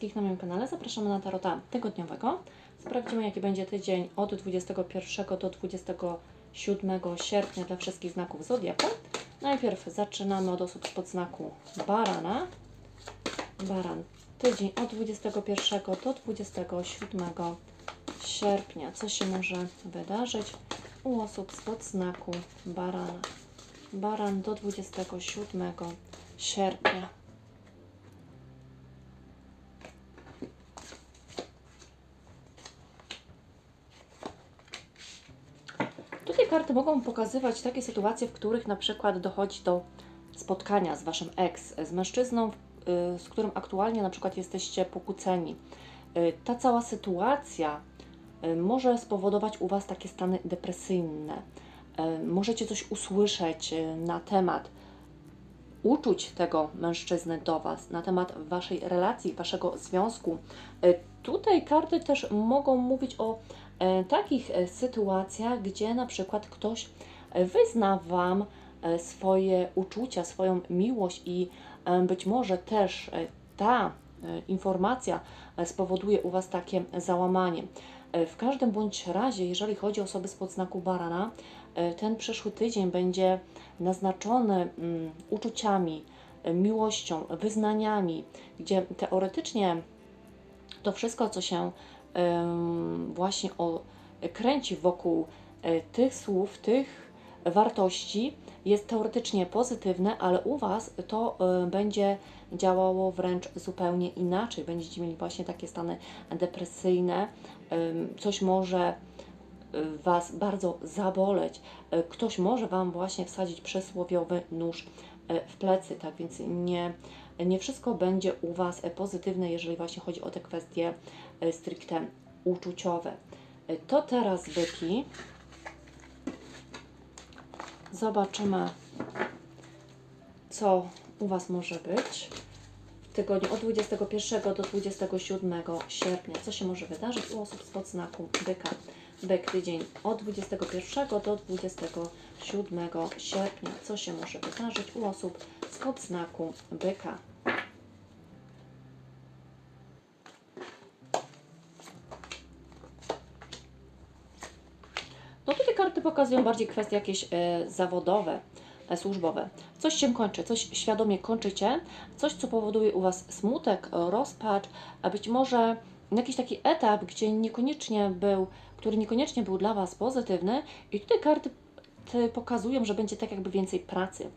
wszystkich na moim kanale. Zapraszamy na tarota tygodniowego. Sprawdzimy, jaki będzie tydzień od 21 do 27 sierpnia dla wszystkich znaków Zodiaku. Najpierw zaczynamy od osób spod znaku Barana. Baran. Tydzień od 21 do 27 sierpnia. Co się może wydarzyć u osób spod znaku Barana? Baran do 27 sierpnia. Tutaj karty mogą pokazywać takie sytuacje, w których na przykład dochodzi do spotkania z waszym ex, z mężczyzną, y, z którym aktualnie na przykład jesteście pokłóceni. Y, Ta cała sytuacja y, może spowodować u was takie stany depresyjne. Możecie coś usłyszeć na temat uczuć tego mężczyzny do Was, na temat Waszej relacji, Waszego związku. Tutaj karty też mogą mówić o takich e, sytuacjach, gdzie na przykład ktoś e, wyzna Wam e, swoje uczucia, swoją miłość i e, być może też e, ta e, informacja e, spowoduje u Was takie załamanie. E, W każdym bądź razie, jeżeli chodzi o osoby spod znaku barana, e, ten przyszły tydzień będzie naznaczony mm, uczuciami, e, miłością, wyznaniami, gdzie teoretycznie to wszystko, co się właśnie o, kręci wokół e, tych słów, tych wartości, jest teoretycznie pozytywne, ale u Was to e, będzie działało wręcz zupełnie inaczej. Będziecie mieli właśnie takie stany depresyjne, coś może y, Was bardzo zaboleć. Ktoś może Wam właśnie wsadzić przysłowiowy nóż w plecy, tak więc nie, nie wszystko będzie u Was pozytywne, jeżeli właśnie chodzi o te kwestie stricte uczuciowe. Y, To teraz byki. Zobaczymy, co u Was może być w tygodniu od 21 do 27 sierpnia. Co się może wydarzyć u osób spod znaku byka? Byk tydzień od 21 do 27 sierpnia. Co się może wydarzyć u osób spod znaku byka? No tutaj karty pokazują bardziej kwestie jakieś e, zawodowe, e, służbowe. Coś się kończy, coś świadomie kończycie, coś, co powoduje u Was smutek, rozpacz, a być może jakiś taki etap, gdzie niekoniecznie był, który niekoniecznie był dla Was pozytywny i tutaj karty pokazują, że będzie tak jakby więcej pracy.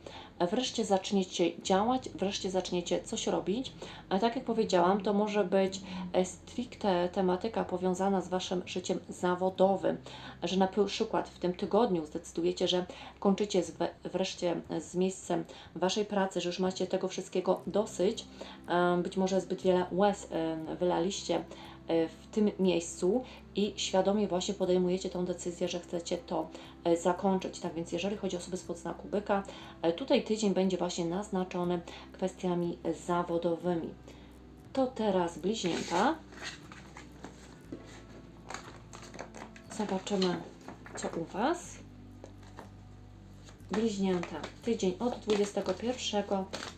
Wreszcie zaczniecie działać, wreszcie zaczniecie coś robić. A tak jak powiedziałam, to może być e, stricte tematyka powiązana z Waszym życiem zawodowym, że na przykład w tym tygodniu zdecydujecie, że kończycie z wreszcie z miejscem Waszej pracy, że już macie tego wszystkiego dosyć, e, być może zbyt wiele łez e, wylaliście w tym miejscu i świadomie właśnie podejmujecie tą decyzję, że chcecie to e, zakończyć. Tak więc jeżeli chodzi o osoby spod znaku byka, e, tutaj tydzień będzie właśnie naznaczony kwestiami zawodowymi. To teraz bliźnięta. Zobaczymy, co u Was. Bliźnięta. Tydzień od 21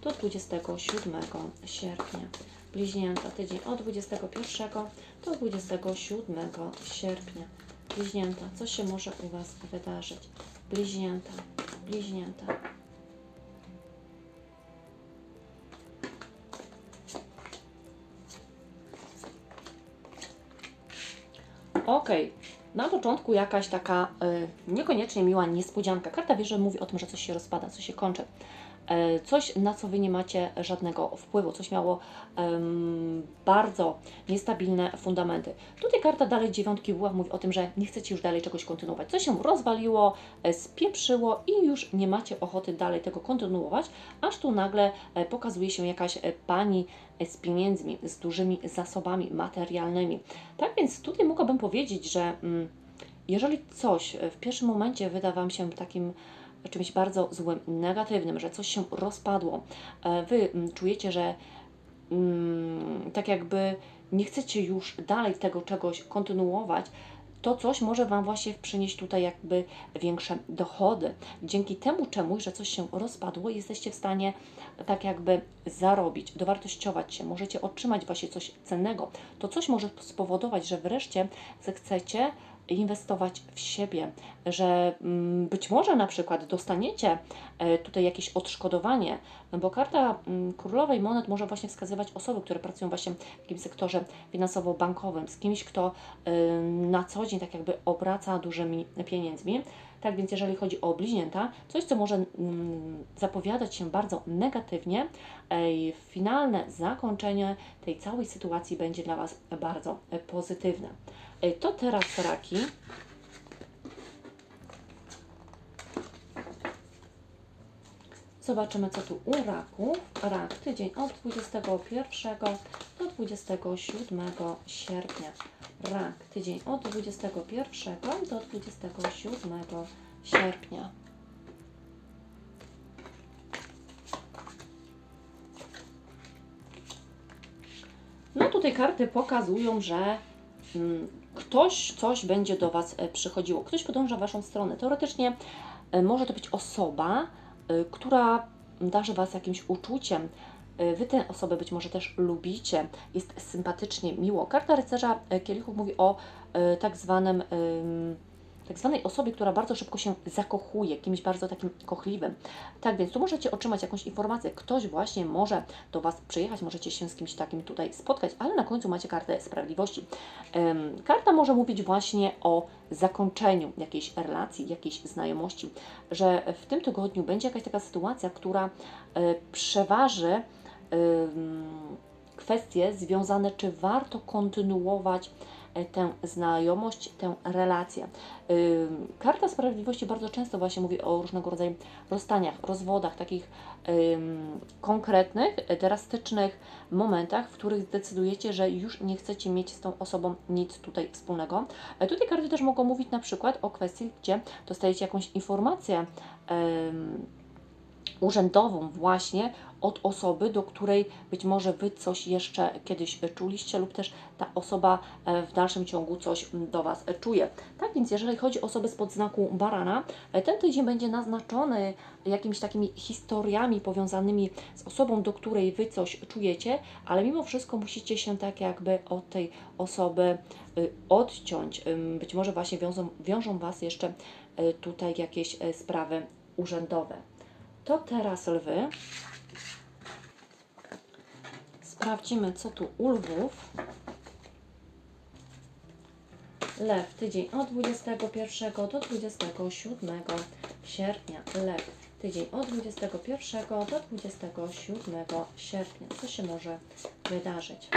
do 27 sierpnia. Bliźnięta. Tydzień od 21 do 27 sierpnia. Bliźnięta. Co się może u Was wydarzyć? Bliźnięta. Bliźnięta. Ok, na początku jakaś taka y, niekoniecznie miła niespodzianka. Karta wieży mówi o tym, że coś się rozpada, coś się kończy. E, Coś, na co Wy nie macie żadnego wpływu, coś miało em, bardzo niestabilne fundamenty. Tutaj karta dalej dziewiątki buław mówi o tym, że nie chcecie już dalej czegoś kontynuować. Coś się rozwaliło, e, spieprzyło i już nie macie ochoty dalej tego kontynuować, aż tu nagle e, pokazuje się jakaś pani z pieniędzmi, z dużymi zasobami materialnymi. Tak więc tutaj mogłabym powiedzieć, że mm, jeżeli coś w pierwszym momencie wyda Wam się takim czymś bardzo złym, negatywnym, że coś się rozpadło, e, Wy mm, czujecie, że mm, tak jakby nie chcecie już dalej tego czegoś kontynuować, to coś może Wam właśnie przynieść tutaj jakby większe dochody. Dzięki temu czemuś, że coś się rozpadło, jesteście w stanie tak jakby zarobić, dowartościować się, możecie otrzymać właśnie coś cennego. To coś może spowodować, że wreszcie zechcecie inwestować w siebie, że mm, być może na przykład dostaniecie e, tutaj jakieś odszkodowanie, bo karta mm, królowej monet może właśnie wskazywać osoby, które pracują właśnie w jakimś sektorze finansowo-bankowym, z kimś, kto na co dzień tak jakby obraca dużymi pieniędzmi. Tak więc jeżeli chodzi o bliźnięta, coś co może mm, zapowiadać się bardzo negatywnie, ej, finalne zakończenie tej całej sytuacji będzie dla Was bardzo e, pozytywne. To teraz raki. Zobaczymy, co tu u raków. Rak, tydzień od 21 do 27 sierpnia. Rak, tydzień od 21 do 27 sierpnia. No tutaj karty pokazują, że mm, ktoś coś będzie do Was e, przychodziło, ktoś podąża Waszą stronę. Teoretycznie e, może to być osoba, e, która darzy Was jakimś uczuciem. Wy tę osobę być może też lubicie, jest sympatycznie, miło. Karta rycerza kielichów mówi o tak zwanym tak zwanej osobie, która bardzo szybko się zakochuje, kimś bardzo takim kochliwym. Tak więc tu możecie otrzymać jakąś informację, ktoś właśnie może do Was przyjechać, możecie się z kimś takim tutaj spotkać, ale na końcu macie kartę sprawiedliwości. Karta może mówić właśnie o zakończeniu jakiejś relacji, jakiejś znajomości, że w tym tygodniu będzie jakaś taka sytuacja, która e, przeważy kwestie związane, czy warto kontynuować tę znajomość, tę relację. Ym, Karta Sprawiedliwości bardzo często właśnie mówi o różnego rodzaju rozstaniach, rozwodach, takich konkretnych, e, drastycznych momentach, w których zdecydujecie, że już nie chcecie mieć z tą osobą nic tutaj wspólnego. E, Tutaj karty też mogą mówić na przykład o kwestii, gdzie dostajecie jakąś informację urzędową właśnie od osoby, do której być może Wy coś jeszcze kiedyś czuliście lub też ta osoba e, w dalszym ciągu coś do Was e, czuje. Tak więc jeżeli chodzi o osoby spod znaku barana, e, ten tydzień będzie naznaczony jakimiś takimi historiami powiązanymi z osobą, do której Wy coś czujecie, ale mimo wszystko musicie się tak jakby od tej osoby y, odciąć. Być może właśnie wiążą, wiążą Was jeszcze tutaj jakieś sprawy urzędowe. To teraz lwy. Sprawdzimy, co tu u lwów. Lew, tydzień od 21 do 27 sierpnia. Lew, tydzień od 21 do 27 sierpnia. Co się może wydarzyć?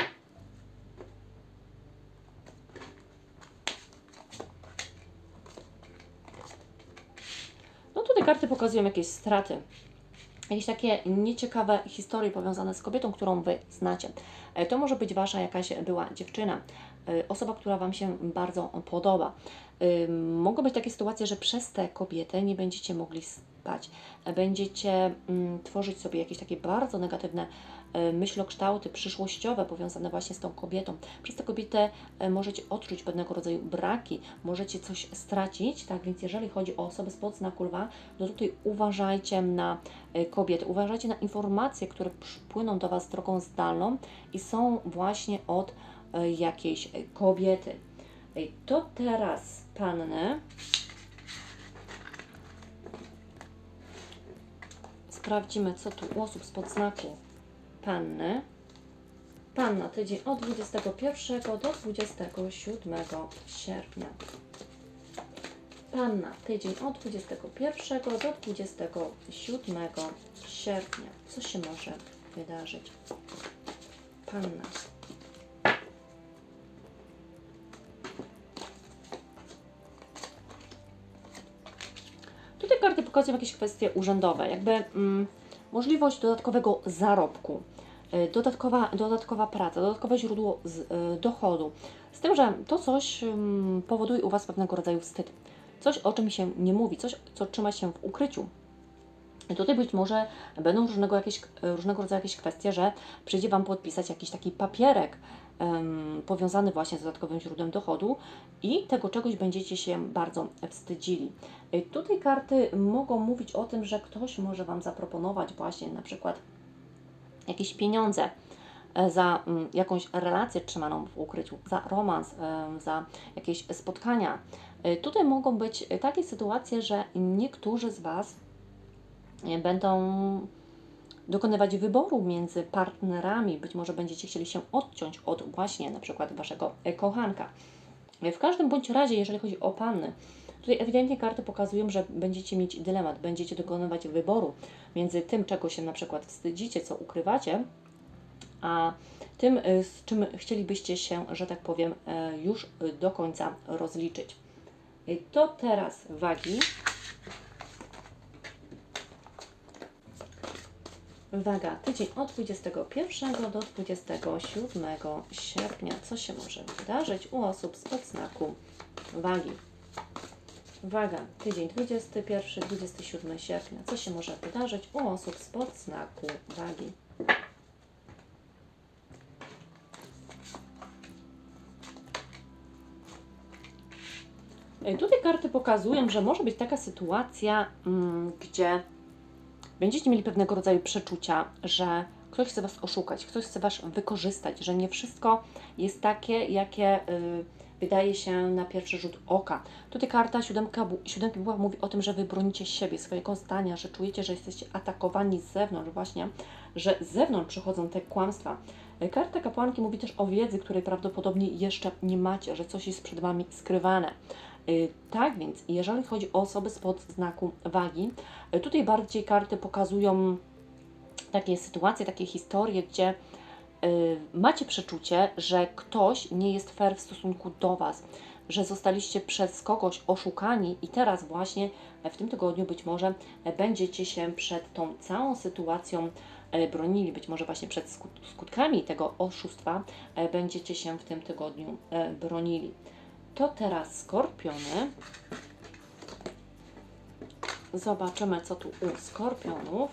Karty pokazują jakieś straty. Jakieś takie nieciekawe historie powiązane z kobietą, którą Wy znacie. E, To może być Wasza jakaś była dziewczyna, e, osoba, która Wam się bardzo podoba. Ym, Mogą być takie sytuacje, że przez tę kobietę nie będziecie mogli spać. E, Będziecie mm, tworzyć sobie jakieś takie bardzo negatywne e, myślokształty przyszłościowe powiązane właśnie z tą kobietą. Przez tę kobietę e, możecie odczuć pewnego rodzaju braki, możecie coś stracić, tak więc jeżeli chodzi o osoby spod znaku lwa, no tutaj uważajcie na e, kobiety, uważajcie na informacje, które płyną do Was drogą zdalną i są właśnie od e, jakiejś e, kobiety. To teraz panny. Sprawdzimy, co tu u osób spod znaku panny. Panna tydzień od 21 do 27 sierpnia. Panna tydzień od 21 do 27 sierpnia. Co się może wydarzyć? Panna. Tutaj karty pokazują jakieś kwestie urzędowe, jakby mm, możliwość dodatkowego zarobku, y, dodatkowa, dodatkowa praca, dodatkowe źródło z, y, dochodu. Z tym, że to coś powoduje u Was pewnego rodzaju wstyd. Coś, o czym się nie mówi, coś, co trzyma się w ukryciu. I tutaj być może będą różnego, jakieś, różnego rodzaju jakieś kwestie, że przyjdzie Wam podpisać jakiś taki papierek, powiązany właśnie z dodatkowym źródłem dochodu i tego czegoś będziecie się bardzo wstydzili. Y, Tutaj karty mogą mówić o tym, że ktoś może Wam zaproponować właśnie na przykład jakieś pieniądze e, za mm, jakąś relację trzymaną w ukryciu, za romans, em, za jakieś spotkania. Tutaj mogą być takie sytuacje, że niektórzy z Was e, będą dokonywać wyboru między partnerami. Być może będziecie chcieli się odciąć od właśnie na przykład Waszego e, kochanka. E, W każdym bądź razie, jeżeli chodzi o panny, tutaj ewidentnie karty pokazują, że będziecie mieć dylemat, będziecie dokonywać wyboru między tym, czego się na przykład wstydzicie, co ukrywacie, a tym, y, z czym chcielibyście się, że tak powiem, e, już do końca rozliczyć. To teraz wagi. Waga, tydzień od 21 do 27 sierpnia. Co się może wydarzyć u osób z podznaku wagi? Waga, tydzień 21-27 sierpnia. Co się może wydarzyć u osób z podznaku wagi? Tutaj karty pokazują, że może być taka sytuacja, mm, gdzie będziecie mieli pewnego rodzaju przeczucia, że ktoś chce Was oszukać, ktoś chce Was wykorzystać, że nie wszystko jest takie, jakie y, wydaje się na pierwszy rzut oka. Tutaj karta siódemka, siódemki buław mówi o tym, że Wy bronicie siebie, swojego zdania, że czujecie, że jesteście atakowani z zewnątrz właśnie, że z zewnątrz przychodzą te kłamstwa. Karta kapłanki mówi też o wiedzy, której prawdopodobnie jeszcze nie macie, że coś jest przed Wami skrywane. Y, Tak więc, jeżeli chodzi o osoby spod znaku wagi, y, tutaj bardziej karty pokazują takie sytuacje, takie historie, gdzie y, macie przeczucie, że ktoś nie jest fair w stosunku do Was, że zostaliście przez kogoś oszukani i teraz właśnie e, w tym tygodniu być może e, będziecie się przed tą całą sytuacją e, bronili, być może właśnie przed skut- skutkami tego oszustwa będziecie się w tym tygodniu bronili. To teraz skorpiony. Zobaczymy, co tu u skorpionów.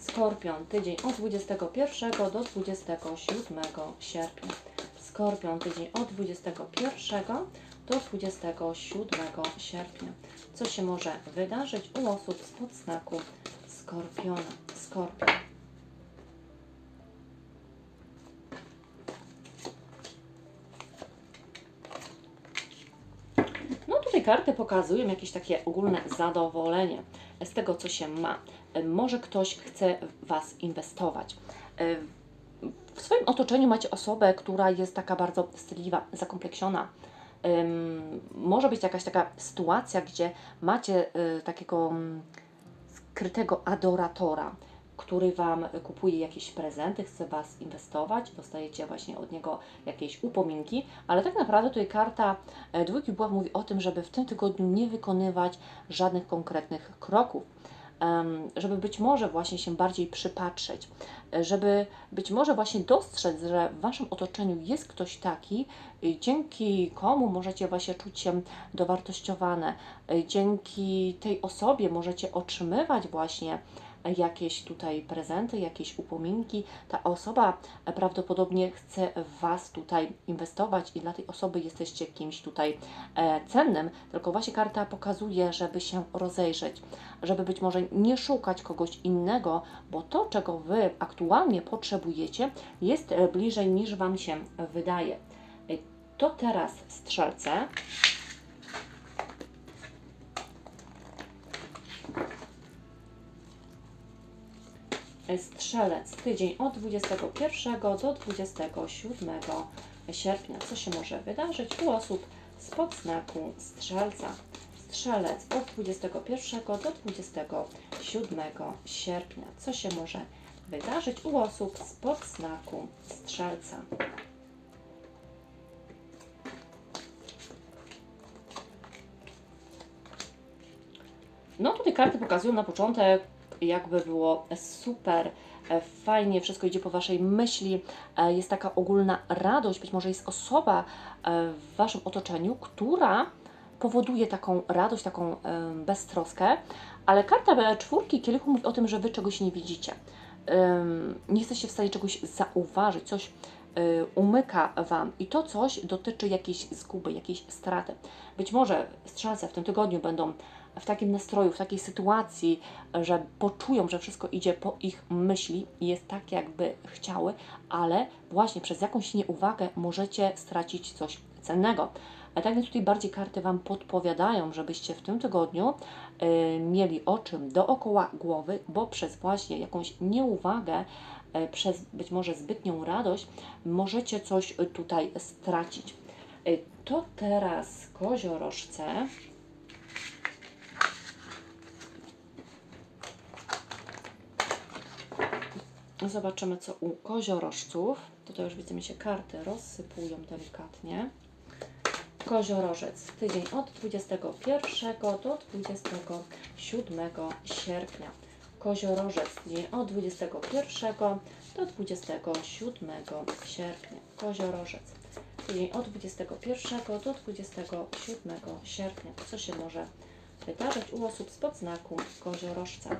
Skorpion, tydzień od 21 do 27 sierpnia. Skorpion, tydzień od 21 do 27 sierpnia. Co się może wydarzyć u osób z podznaku Skorpiona? Skorpion. Karty pokazują jakieś takie ogólne zadowolenie z tego, co się ma. E, Może ktoś chce w Was inwestować. E, W swoim otoczeniu macie osobę, która jest taka bardzo wstydliwa, zakompleksiona. Może być jakaś taka sytuacja, gdzie macie y, takiego mm, skrytego adoratora, który Wam kupuje jakieś prezenty, chce Was inwestować, dostajecie właśnie od niego jakieś upominki, ale tak naprawdę tutaj karta e, dwójki buław mówi o tym, żeby w tym tygodniu nie wykonywać żadnych konkretnych kroków. Żeby być może właśnie się bardziej przypatrzeć, e, żeby być może właśnie dostrzec, że w Waszym otoczeniu jest ktoś taki, y, dzięki komu możecie właśnie czuć się dowartościowane, dzięki tej osobie możecie otrzymywać właśnie e, jakieś tutaj prezenty, jakieś upominki. Ta osoba e, prawdopodobnie chce w Was tutaj inwestować i dla tej osoby jesteście kimś tutaj e, cennym, tylko właśnie karta pokazuje, żeby się rozejrzeć, żeby być może nie szukać kogoś innego, bo to, czego Wy aktualnie potrzebujecie, jest e, bliżej niż Wam się wydaje. To teraz strzelce. Strzelec, tydzień od 21 do 27 sierpnia. Co się może wydarzyć u osób spod znaku strzelca? Strzelec od 21 do 27 sierpnia. Co się może wydarzyć u osób spod znaku strzelca? No tutaj karty pokazują na początek, jakby było super, e, fajnie, wszystko idzie po Waszej myśli, e, jest taka ogólna radość, być może jest osoba e, w Waszym otoczeniu, która powoduje taką radość, taką beztroskę, ale karta czwórki kielichów mówi o tym, że Wy czegoś nie widzicie. nie jesteście w stanie czegoś zauważyć, coś umyka Wam i to coś dotyczy jakiejś zguby, jakiejś straty. Być może strzelce w tym tygodniu będą w takim nastroju, w takiej sytuacji, że poczują, że wszystko idzie po ich myśli i jest tak, jakby chciały, ale właśnie przez jakąś nieuwagę możecie stracić coś cennego. A tak więc tutaj bardziej karty Wam podpowiadają, żebyście w tym tygodniu y, mieli o czym dookoła głowy, bo przez właśnie jakąś nieuwagę, y, przez być może zbytnią radość, możecie coś tutaj stracić. Y, to teraz koziorożce. Zobaczymy, co u koziorożców. Tutaj już widzę, mi się karty rozsypują delikatnie. Koziorożec, tydzień od 21 do 27 sierpnia. Koziorożec, tydzień od 21 do 27 sierpnia. Koziorożec, tydzień od 21 do 27 sierpnia. Co się może wydarzyć u osób spod znaku koziorożca?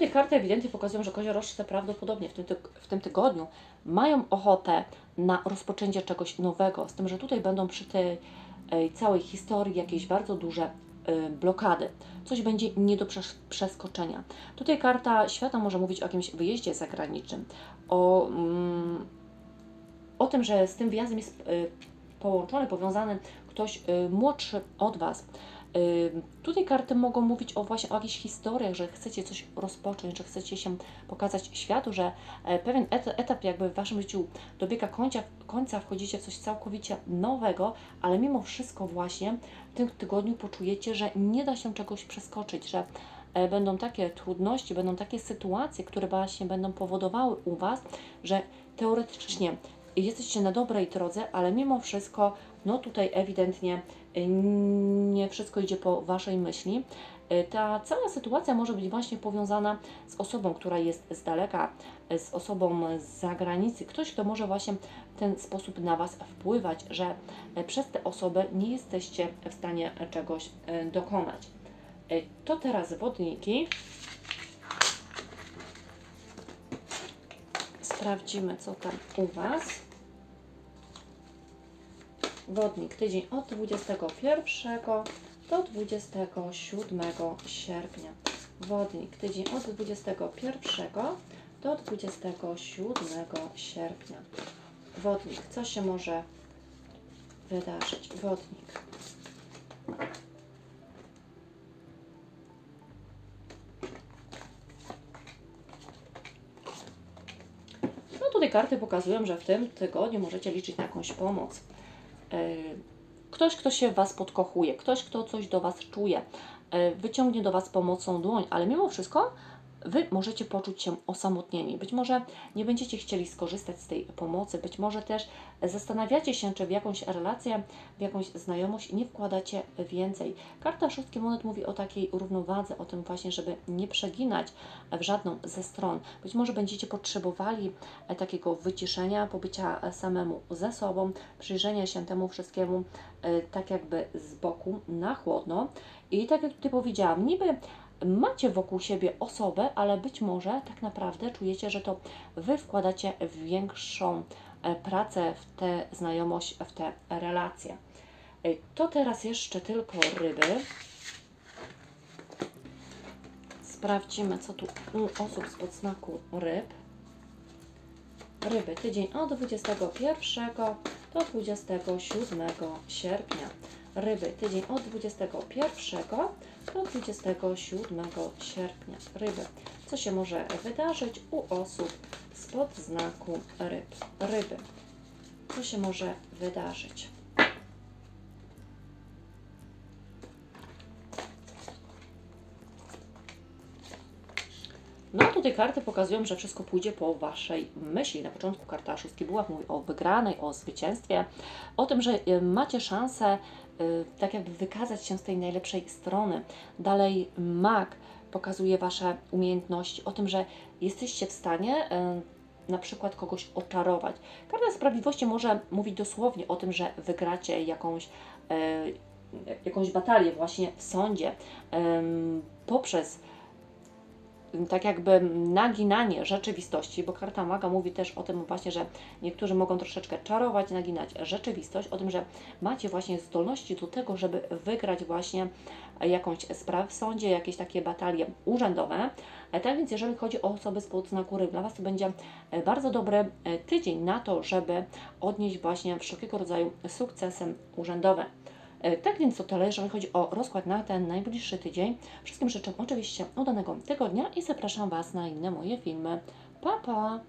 Tutaj karty ewidentnie pokazują, że koziorożce prawdopodobnie w tym, w tym tygodniu mają ochotę na rozpoczęcie czegoś nowego, z tym, że tutaj będą przy tej całej historii jakieś bardzo duże e, blokady. Coś będzie nie do przes- przeskoczenia. Tutaj karta świata może mówić o jakimś wyjeździe zagranicznym, o, mm, o tym, że z tym wyjazdem jest e, połączony, powiązany ktoś e, młodszy od Was. Ym, Tutaj karty mogą mówić o właśnie o jakichś historiach, że chcecie coś rozpocząć, że chcecie się pokazać światu, że e, pewien et- etap jakby w Waszym życiu dobiega końca, końca, wchodzicie w coś całkowicie nowego, ale mimo wszystko właśnie w tym tygodniu poczujecie, że nie da się czegoś przeskoczyć, że e, będą takie trudności, będą takie sytuacje, które właśnie będą powodowały u Was, że teoretycznie jesteście na dobrej drodze, ale mimo wszystko, no tutaj ewidentnie y, nie wszystko idzie po Waszej myśli. Y, Ta cała sytuacja może być właśnie powiązana z osobą, która jest z daleka, y, z osobą z zagranicy. Ktoś, kto może właśnie w ten sposób na Was wpływać, że y, przez tę osobę nie jesteście w stanie czegoś y, dokonać. Y, To teraz wodniki. Sprawdzimy, co tam u Was. Wodnik tydzień od 21 do 27 sierpnia. Wodnik tydzień od 21 do 27 sierpnia. Wodnik, co się może wydarzyć? Wodnik. No tutaj karty pokazują, że w tym tygodniu możecie liczyć na jakąś pomoc. Yy, Ktoś, kto się w Was podkochuje, ktoś, kto coś do Was czuje, yy, wyciągnie do Was pomocą dłoń, ale mimo wszystko Wy możecie poczuć się osamotnieni. Być może nie będziecie chcieli skorzystać z tej pomocy, być może też zastanawiacie się, czy w jakąś relację, w jakąś znajomość nie wkładacie więcej. Karta szóstki monet mówi o takiej równowadze, o tym właśnie, żeby nie przeginać w żadną ze stron. Być może będziecie potrzebowali takiego wyciszenia, pobycia samemu ze sobą, przyjrzenia się temu wszystkiemu e, tak jakby z boku, na chłodno. I tak jak tutaj powiedziałam, niby macie wokół siebie osobę, ale być może tak naprawdę czujecie, że to Wy wkładacie większą e, pracę w tę znajomość, w te relacje. E, To teraz jeszcze tylko ryby. Sprawdzimy, co tu u osób spod znaku ryb. Ryby, tydzień od 21 do 27 sierpnia. Ryby, tydzień od 21 do 27 sierpnia. Ryby, co się może wydarzyć u osób spod znaku ryb? Ryby, co się może wydarzyć? No tutaj karty pokazują, że wszystko pójdzie po Waszej myśli. Na początku karta szóstki buław mówi o wygranej, o zwycięstwie, o tym, że y, macie szansę tak jakby wykazać się z tej najlepszej strony. Dalej mag pokazuje Wasze umiejętności, o tym, że jesteście w stanie y, na przykład kogoś oczarować. Karta Sprawiedliwości może mówić dosłownie o tym, że wygracie jakąś, e, jakąś batalię właśnie w sądzie poprzez tak jakby naginanie rzeczywistości, bo karta maga mówi też o tym właśnie, że niektórzy mogą troszeczkę czarować, naginać rzeczywistość, o tym, że macie właśnie zdolności do tego, żeby wygrać właśnie jakąś sprawę w sądzie, jakieś takie batalie urzędowe. E, Tak więc jeżeli chodzi o osoby spod znaku ryb, dla Was to będzie e, bardzo dobry e, tydzień na to, żeby odnieść właśnie wszelkiego rodzaju sukcesy urzędowe. E, Tak więc to tyle, jeżeli chodzi o rozkład na ten najbliższy tydzień. Wszystkim życzę oczywiście udanego tygodnia i zapraszam Was na inne moje filmy. Pa, pa!